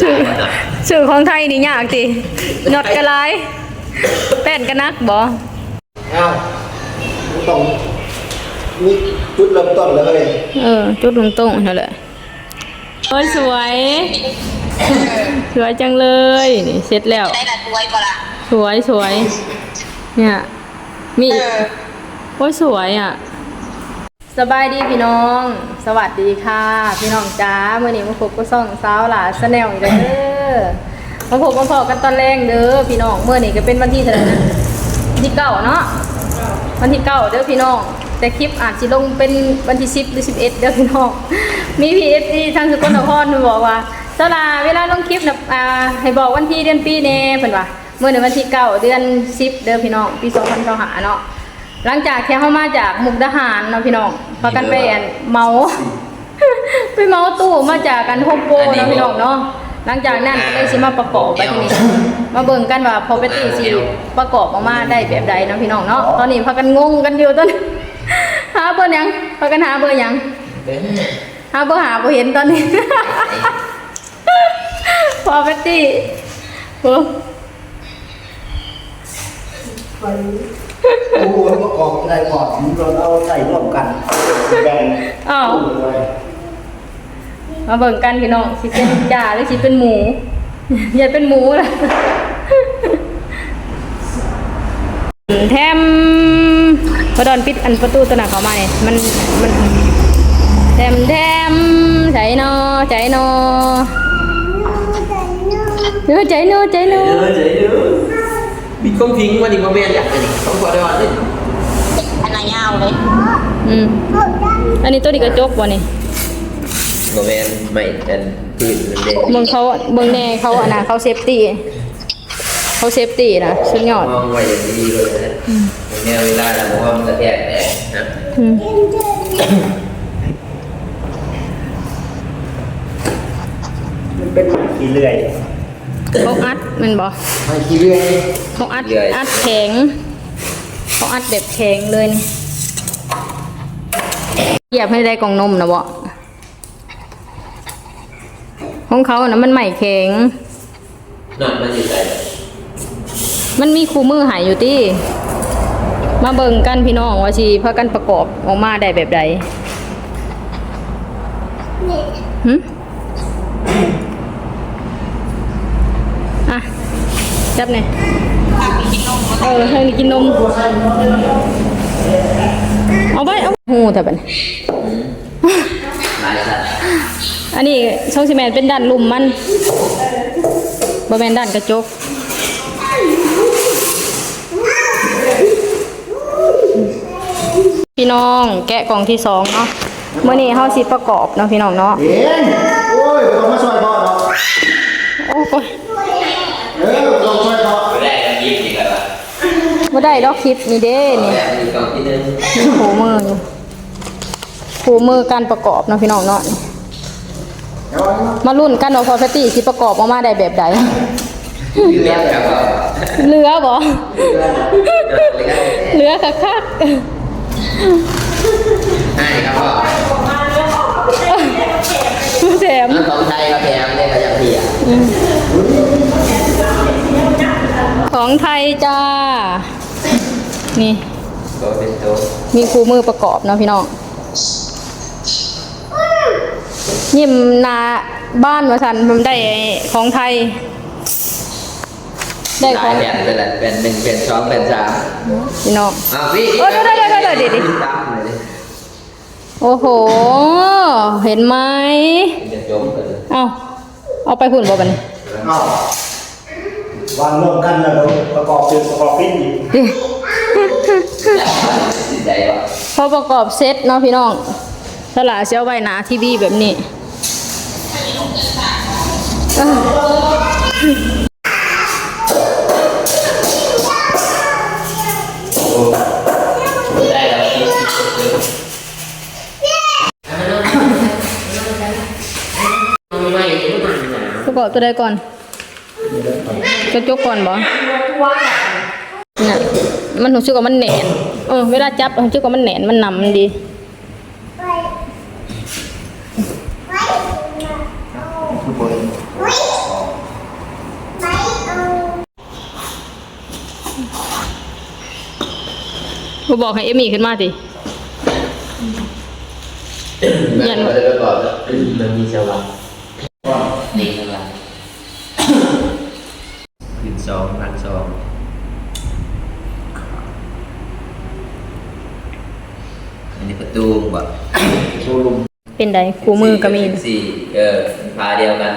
สื่อสื่อของไทยนี่ยากติหยอดกระไรแป้นกระนักบ่เอ้าต้องมีจุดเริ่มต้นเลยเออ จุดตรงๆนั่นแหละโอ้ยสวย สวยจังเลย นี่เสร็จแล้ว ได้ละสวยก็ละสวยสวยเนี่ย มีอีกโอ้ยสวยอะ สบายดีพี่น้อง สวัสดีค่ะ พี่น้องจ้าเมื่อนี้มาพบกับซ่องสาวหลาสแนลอีกแล้วเด้อมาพบมาพอกันตอนแรกเด้อพี่น้องเมื่อนี้ก็เป็นวันที่เท่าไหร่นะวันที่เก้าเนาะวันที่เก้าเด้อพี่น้อง แต่คลิปอาจจะลงเป็นวันที่สิบหรือสิบเอ็ดเด้อพี่น้อง มีพีเอฟซีทางสกลนครมาบอกว่าสลาเวลาลงคลิปนะอ่าให้บอกวันที่เดือนปีแน่เพิ่นว่าเมื่อในวันที่เก้าเดือนสิบเด้อพี่น้องปีสองพันหาเนาะหลังจากที่เข้ามาจากมุกดาหารเนาะพี่น้องากันไปอันเมา ไปเมาตู้มาจากกันโฮมโปรเนาะพี่น้องเนาะหลังจากนั้นก็เลยสิมาประกอบไปทีนี้มาเบิ่งกันว่าพอเปตี้สิประกอบออกมาได้แบบใดเนาะพี่น้องเนาะตอนนี้พากันงงกันอยู่ตอนหาเบอร์หยังพากันหาเบอร์หยังหาเบอร์หาบ่เห็นตอนนี้ พอเปตี้โอ้ โอ้โหประกอบอะไรก่อนเราเอาใส่ร่วมกันแบ่งอ้าวตู้เลยมาเบิ่งกันพี่น้องสิเป็นจ่าหรือสิเป็นหมู อย่าเป็นหมูล่ะแถมพอดอนปิดอันประตูตัวหน้าเข้ามาเนี่ยมันมันแถมแถมใจนอใจนอเนื้อใจนอใจนอเออเจ๋งอ ยู่มีกล้องพิงวันนี้มาเมียนอยากจะนี่ต้องขอได้วันนี้อันนั้นยาวเลยอืมอันนี้ตัวนี้กระจกวะนี่มาเมียนใหม่เป็นพื้นเด็กเบิ่งเขาเบิ่งแน่เขาอันน่ะเขาเซฟตี้เขาเซฟตี้นะสุดยอดมองไว้อย่างดีเลยนะเนี่ยเวลาเราบอกว่ามันกระแทกแตกนะอืมมันเป็นขี้เลื่อย เขาอัดแมันบ่ไม่ขี้เลื่อยเขาอัดอัดแข็งเขาอัดแบบแข็งเลยนี่เหยียบให้ได้กล่องนมนะบ่ของเขานะมันใหม่แข็งนอนมันอยู่ใจมันมีคู่มือหายอยู่ที่มาเบิ่งกันพี่น้องว่าสิพากันประกอบออกมาได้แบบใดหึอะ จับหน่อยเออให้กินนม เอาไว้เอาหูแต่บัดนี้อันนี้ช่องซีเมนเป็นด้านลุ่มมันบะแมนด้านกระจกพี่น้องแกะกล่องที่สองเนาะเมื่อนี้เฮาสิประกอบเนาะพี่น้องเนาะ เห็นโอ้ยไม่ต้องมาช่วยพ่อหรอก โอ้ย เออไม่ต้องช่วยพ่อ แรกกันยิบอีกแล้ว บ่ได้ดอกคลิปนี่เด้นี่แรกอีกกองที่หนึ่งมีหูมืออยู่หูมือการประกอบเนาะพี่น้องเนาะเดี๋ยวเอามาลุ้นกันว่าพอสติสิประกอบออกมาได้แบบใดเรียกกับว่าเหลือบ่เลยครับเหลือคักให้ครับพ่อๆแถมน้ำของไทยก็แพงเลยก็จะเพียของไทยจ้า นี่โตเป็นโตมีคู่มือประกอบเนาะพี่น้องยิ้มหนาบ้านมาสันมันได้ของไทย ได้ขหอลางยแบบเป็นอะไรเป็นหนึ่งเป็นสองเป็นสามพี่น้องอ้าวพี่เออเดี๋ยวเดี๋ยวเดี๋ยวเดี๋ยวเดี๋ยว ตามเลยดิโอ้โห เห็นไหมจะจมเลยเอาเอาไปหุ่นบ่บัดนเอาวางรวมกันแล้วเราประกอบเป็นประกอบปิ้นอีกสิใจวะ พอประกอบเซตเนาะพี่น้องสลาเสียวใบหนาทีวีแบบนี้ได้แล้วประกอบตัวใดก่อนกระจกก่อนบ่ น่ะมันรู้สึกว่ามันแหนนเออเวลาจับรู้สึกว่ามันแหนนมันหนำมันดี กูบอกให้เอมี่ขึ้นมาสิ ยัน มันมีเสว่าง เป็นไดคู่มือก็มี สี่เออพาเดียวกัน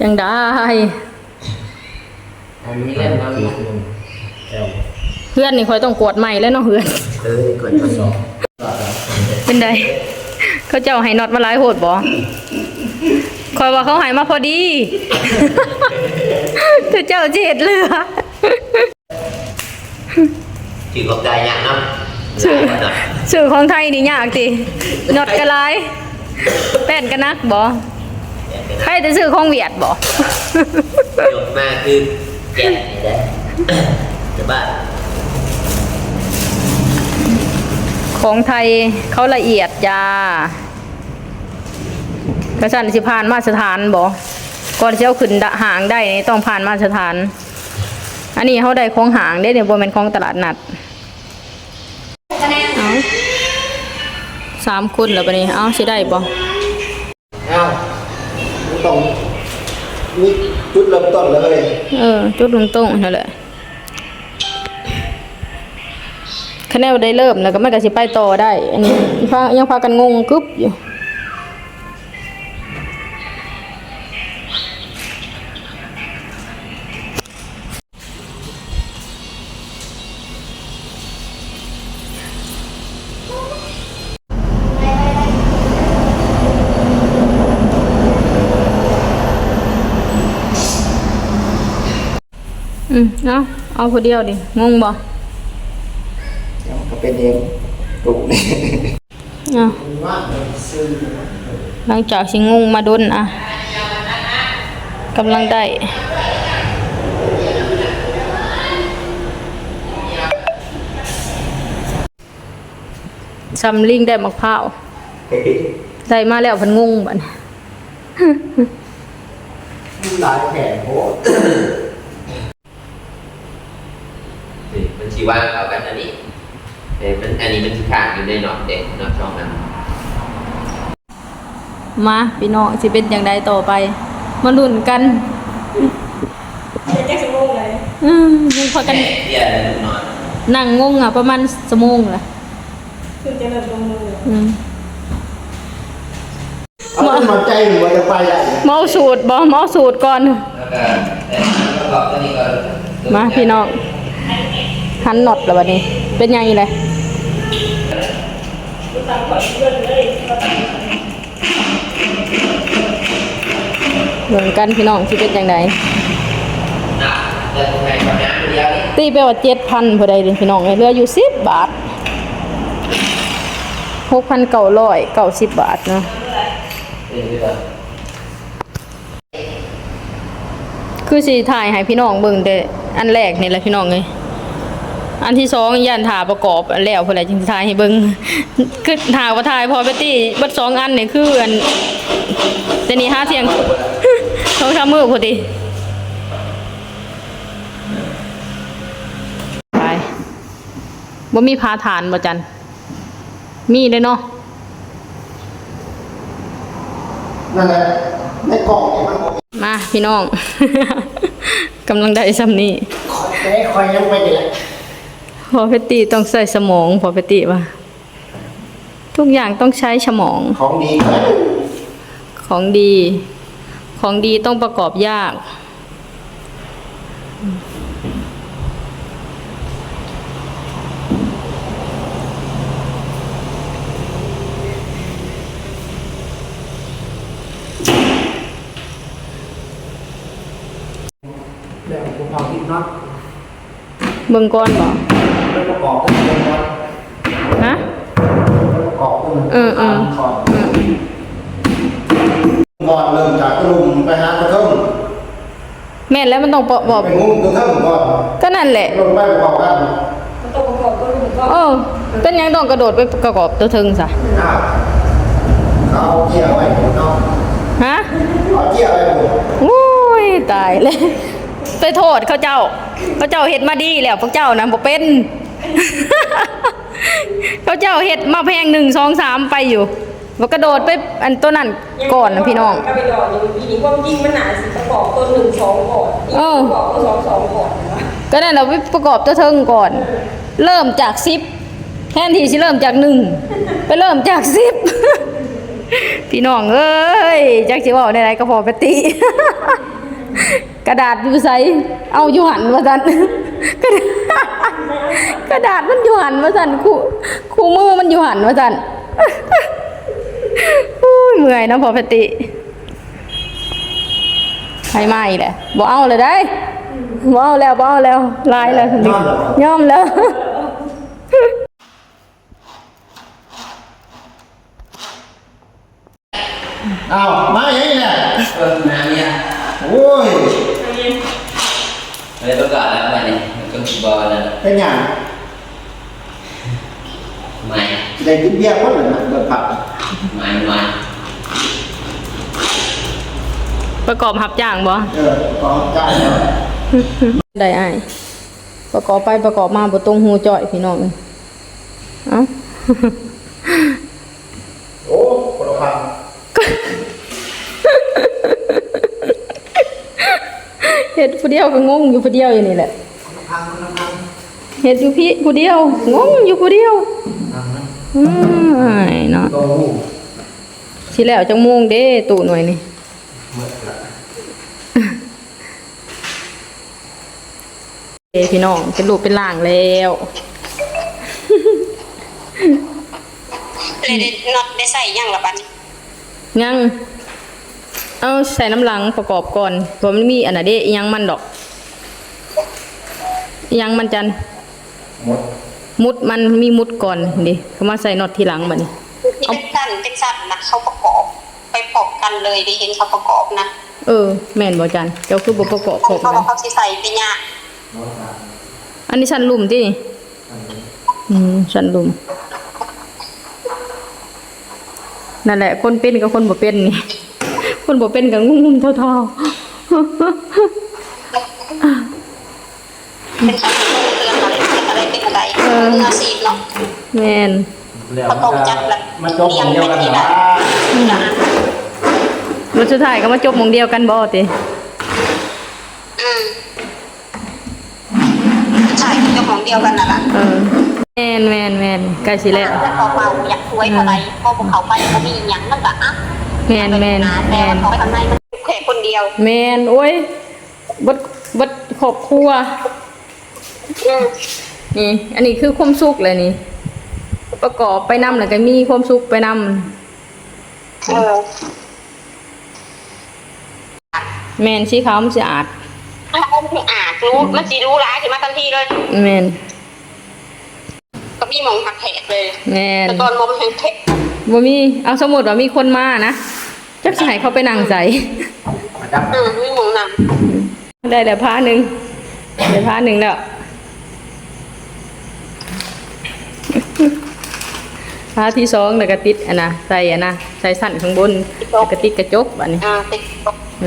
จังได้อันนี้เล่นมาแอลเพื่อนนี่คอยต้องกวดใหม่แล้วเนาะเพื่อน เออก่อนสองเป็นไดเขาเจ้าให้น็อตมาหลายโหดบ่คอยว่าเขาให้มาพอดีถ้าเจ้าเจ็ดเรือ ถือกับใจยังนะชื่อชื่อของไทยนี่ยากติน็อตกระลายแป้นกระนักบ่ใครจะซื้อของเวียดบ่ยกมาคือแกะนี่แหละจะบ้าของไทยเขาละเอียดจ้ากระสันสิผ่านมาตรฐานบ่ก่อนจะเอาขึ้นดะหางได้นี่ต้องผ่านมาตรฐาน อันนี้เขาได้ของหางได้เนี่ยบ่แม่นของตลาดนัดเอา สามคนแล้วปะนี้เอาสิได้บ่เอ้ามึงต้องมีจุดเริ่มต้นเลยเออ จุดลงตรงนั่นแหละคะแนนได้เริ่มแล้วก็มันก็สิไปต่อได้ อันนี้พายังพากันงงกึบอยู่ อืมเอาเอาคนเดียวดิงงบ่เดี๋ยวมันก็เป็นเองถูกนี่เอาว่าซื้อหลังจากสิงงมาดนอะกำลังได้ซัมลิงได้มะพร้าวได้มาแล้วเพันงงบัดนี้หลายแผงโห นี่มันชีว่างเอากันอันนี้เออมันอันนี้มันชีข้างอยู่ในหนอดเด็กหนอดช่องนั้นมาพี่น้องสิเป็นอย่างใดต่อไป มาลุ้นกันอืมยังพากันแกะเบี้ยแล้วลูกนอนนั่งงงอะประมาณสมงละอืมเอาขึ้นมาใจหัวจะไปได้เมาสูตรบ่เมาสูตรก่อน แล้วก็แต่ประกอบตัวนี้ก็มาพี่น้อง หันน็อตแล้ววันนี้ เป็นยังไงเลยเหมือนกันพี่น้องที่เป็นยังไงตีไปว่าเจ็ดพันพอได้เลยพี่น้องเหลืออยู่สิบบาทหกพันเก้าร้อยเก้าสิบบาทเนาะคือสีถ่ายให้พี่น้องเบิ่งแต่อันแรกนี่แหละพี่น้องเลย อันที่สองยันถ่าประกอบอันแล้วเพื่ออะไรจึงสิถ่ายให้เบิ่งคือถ่าว่าถ่ายพอไปตีบัดสองอันนี่คืออันแต่นี่ห้าเทียงเขาทำมือพอดีไปบ่มีพาฐานบ่จันมีเลยเนาะนั่นแหละในกล่องนี่มันบอกมาพี่น้องกำลังได้ซ้ำนี้คอยแก้คอยยังไปนี่แหละ พอเพตตีต้องใส่สมองพอเพตตีว่าทุกอย่างต้องใช้สมอง ของดีครับของดี ของดีต้องประกอบยากแล้วผมเอาที่น็อตเบิ่งก่อนบ่ ไปประกอบกันเป็นน็อตฮะไปประกอบกันเออเออก่อนก่อนเริ่มจากกระลุมไปหากระเทิงแม่นแล้วมันต้องประกอบไปงุ้มกระเทิงก่อนก็นั่นแหละลงไปประกอบกันเออเป็นหยังต้องกระโดดไปประกอบตัวเทึงซะอ้าวเขาเอาเกียร์ไว้หมดเนาะฮะเอาเกียร์ไว้หมดโอ้ยตายเลยไปโทษเขาเจ้าเขาเจ้าเฮ็ดมาดีแล้วพวกเจ้านะบ่เป็น เขาเจ้าเฮ็ดมาแพงหนึ่งสองสามไปอยู่บ่กระโดดไปอันตัวนั้นก่อนนะพี่น้องก็ไปดอกอยู่อีนี่ความจริงมันหนาสิประกอบต้นหนึ่งสองก่อนอีกเออประกอบต้นสองสองก่อนนะก็นั่นเราไปประกอบตัวเทิงก่อน เริ่มจากซิปแทนที่สิเริ่มจากหนึ่งไปเริ่มจากซิปพี่น้องเอ้ยจักสิเว่าได้ไรก็พอไปติ กระดาษอยู่ใสเอาอยู่หันว่าซั่นกระดาษ กระดาษมันอยู่หันว่าซั่นคู่คู่มือมันอยู่หันว่าซั่นอุ้ยเมื่อยเนาะพอไปติใครมาอีกแหละบ่เอาเลยได้บ่เอาแล้วบ่เอาแล้วลายแล้วยอมแล้วเอามาอย่างนี้เนี่ยเออน้ำเนี่ยโอ้ยเลยประกาศแล้วมาเนี่ยก็คือบอลแล้วเป็นอย่าง ไม่ได้กินเบียร์ก็เลยนะเบิกผักไม่ไม่ประกอบหับจ้างบ่เออก็จ่ายแล้วได้อ้ายประกอบไปประกอบมาบ่ตรงหูจ่อยพี่น้องเอ้า โอ้คนละพันเฮ็ดผู้เดียวก็งงอยู่ผู้เดียวอยู่นี่แหละพันคนละพันเฮ็ดอยู่พี่ผู้เดียวงงอยู่ผู้เดียวอ้าย เนาะโตหูสิแล้วจังโมงเด้ตู่หน่วยนี่เมื่อละเอ้พี่น้องเป็นรูปเป็นร่างแล้วเลยได้น็อตได้ใส่ยังละบัดนี้ยังเอาใส่น้ำหลังประกอบก่อนเพราะมันมีอันน่ะเด้อิหยังมันดอกอิหยังมันจันหมด มุดมันมีมุดก่อนดิเขามาใส่น็อตทีหลังบัดนี้ที่เป็นสั้นเป็นสั้นนะเขาประกอบไปพบกันเลยได้เห็นเขาประกอบนะเออ แม่นบ่จันเจ้าคือบ่ประกอบครบเขากับอกนเขาสิใส่เป็นยากหมดละอันนี้ชั้นลุ่มที่อืมชั้นลุ่มนั่นแหละ คนเป็นกับคนบ่เป็นนี่ คนบ่เป็นกับงุ่มๆเท่าเป็นชั้น เป็นอะไรเนื้อสีเนาะๆแม่นแล้วเขาต้องจัดละมันจบของเดียวกันเหรอนะมื้อสุดท้ายก็มาจบหมองเดียวกันบ่ติอืมใช่เจ้าของเดียวกันน่ะล่ะเออแม่นแม่นแม่นใกล้สิแล้วเพื่อนเขาเมาอยากช่วยอะไรพอพวกเขาไปเขามีหยังมันก็อะแม่นแม่นแม่แม่นเขาไปทำไมมันแค่คนเดียวแม่นโอ้ยเบิดเบิดครอบครัวอืม นี่ อันนี้คือความสุขเลยนี่ ประกอบไปนำแล้วก็มีความสุขไปนำเออแม่นสีขาวมันสะอาดถ้าเขาไม่อาจรู้มันสีรู้ร้ายขึ้นมาทันทีเลยแม่นก็มีหมองหักแขกเลยแม่นแต่ตอนมองเห็นแขกบ่มี เอาสมมุติว่ามีคนมานะจักสิให้เขาไปนั่งใส่มาจับอืมมีหมองนได้แล้วผ้าหนึ่งได้ผ้าหนึ่งแล้ว ผ้าที่สองแล้วก็ติดอันนะใส่อันนะใส่สั่นข้างบนแล้วก็ติดกระจกบัดนี้ำอ่าติด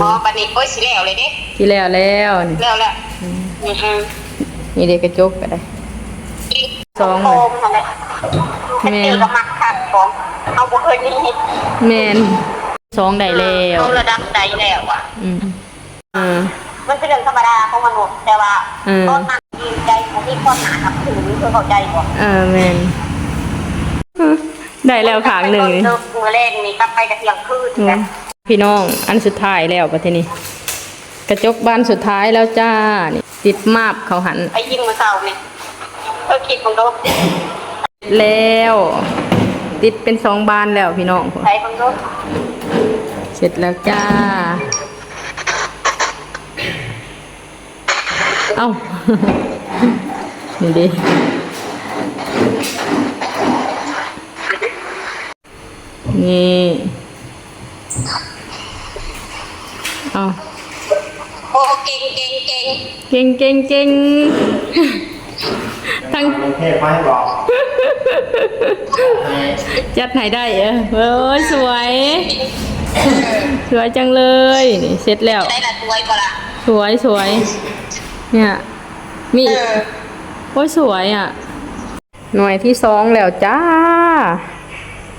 พอปันนี้โอ้ยสีแล้วเลยเด้ที่แล้วแล้วนี่แล้วแล้วอืมนี่เด็กกระจกก็ได้สองโอเลยมนั่นแหละแม่เจอกับมักค่ะของเอาบ่เคยนี่แมนสองได้แล้วเอาระดับใดแล้วอะอืมอ่า มันเป็นเรื่องธรรมดาของมนุษย์แต่ว่าอืม ตอนนั้นยืนใจของที่คนหนาทับถือเพื่อเข้าใจบ่เออแมนได้แล้วขางหนึ่งนี่ เลิกมือแรกนี่กลับไปกับเที่ยงคืนอืมพี่น้องอันสุดท้ายแล้วประเทศนี้ กระจกบานสุดท้ายแล้วจ้านี่ติดมาบเขาหันไปยิงมาเศร้านี่เธอคิดของโดแล้ว ติดเป็นสองบานแล้วพี่น้องใช้ของโดเสร็จแล้วจ้า เอ้า นี่ดินี่เอาโอ้เก่งเก่งเก่งเก่งเก่งเก่งทั้งกรุงเทพมาให้บอกให้จัดไหนได้เออเอ้ยสวย สวยจังเลย นี่เสร็จแล้ว ได้ละสวยกว่าละสวยสวย เนี่ยมีเออีกอโอ้ยสวยอะ หน่วยที่สองแล้วจ้า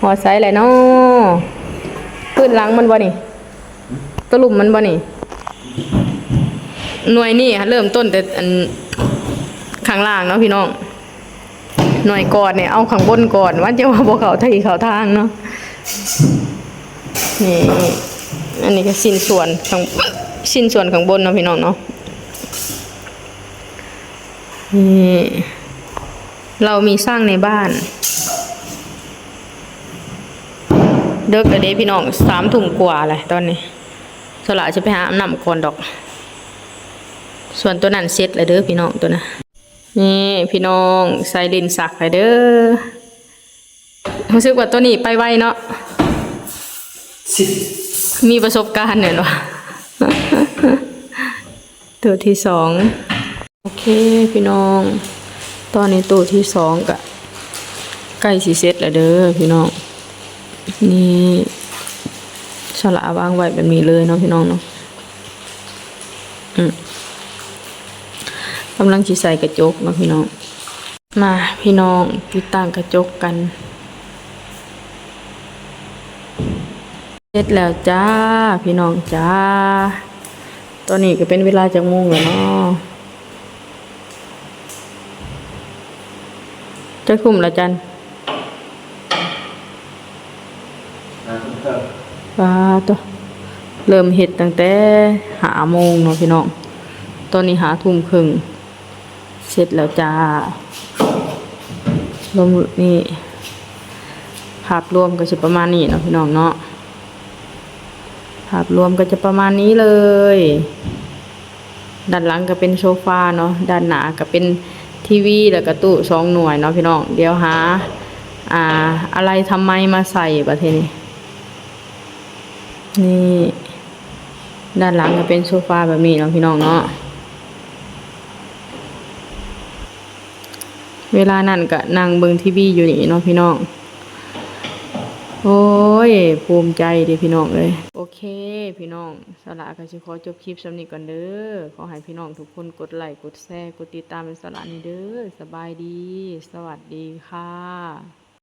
หัวไซส์อะไรเนาะพื้นหลังมันบ่นี่ตะลุมมันบ่นี่ หน่วยนี่ค่ะเริ่มต้นแต่อันข้างล่างเนาะพี่น้อง หน่วยก่อนเนี่ยเอาข้างบนก่อนว่าจะว่าบ่เขาที่เขาทางเนาะนี่อันนี้ก็สิ้นส่วนข้างสิ้นส่วนข้างบนเนาะพี่น้องเนาะ นี่เรามีสร้างในบ้าน เด็กกระเดพี่น้องสามถุงกว่าเลยตอนนี้ สละจะไปหาอาบน้ำก่อนดอก ส่วนตัวนั้นเซ็ตเลยเด้อพี่น้องตัวนะนี่พี่น้องใส่ดินสักเลยเด้อรู้สึกว่าตัวนี้ไปไวเนาะมีประสบการณ์เนี่ยเนาะตัวที่สอง โอเคพี่น้อง ตอนนี้ตัวที่สองกะใกล้สีเสร็จแล้วเด้อพี่น้อง นี่ฉลาวางไว้แบบนี้เลยเนาะพี่น้องเนาะอืมกำลังจีใส่กระจกเนาะพี่น้อง มาพี่น้องติดตั้งกระจกกันเสร็จแล้วจ้า พี่น้องจ้า ตอนนี้ก็เป็นเวลาจากโมงแล้วเนาะ จะคุมละจันอ่าเพิ่มว้าตัวเริ่มเห็ดตั้งแต่หาโมงเนาะพี่น้อง ตอนนี้หาทุ่มครึ่ง เสร็จแล้วจ้าลมนี่ภาพรวมก็จะประมาณนี้เนาะพี่น้องเนาะ ภาพรวมก็จะประมาณนี้เลย ด้านหลังก็เป็นโซฟาเนาะ ด้านหน้าก็เป็น ทีวีแล้วก็ตู้สองหน่วยเนาะพี่น้อง เดี๋ยวหา อ่า อะไรทำไมมาใส่ประเทศนี้ นี่ ด้านหลังก็เป็นโซฟาแบบนี้เนาะพี่น้องเนาะเวลานั่นก็นั่งเบิ่งทีวีอยู่นี่เนาะพี่น้อง โอ้ยภูมิใจเดิพี่น้องเลยโอเค พี่น้องสละก็สิขอจบคลิปสำนี้ก่อนเด้อขอให้พี่น้องทุกคนกดไลค์กดแชร์กดติดตามเป็นสละนี่เด้อสบายดี สวัสดีค่ะ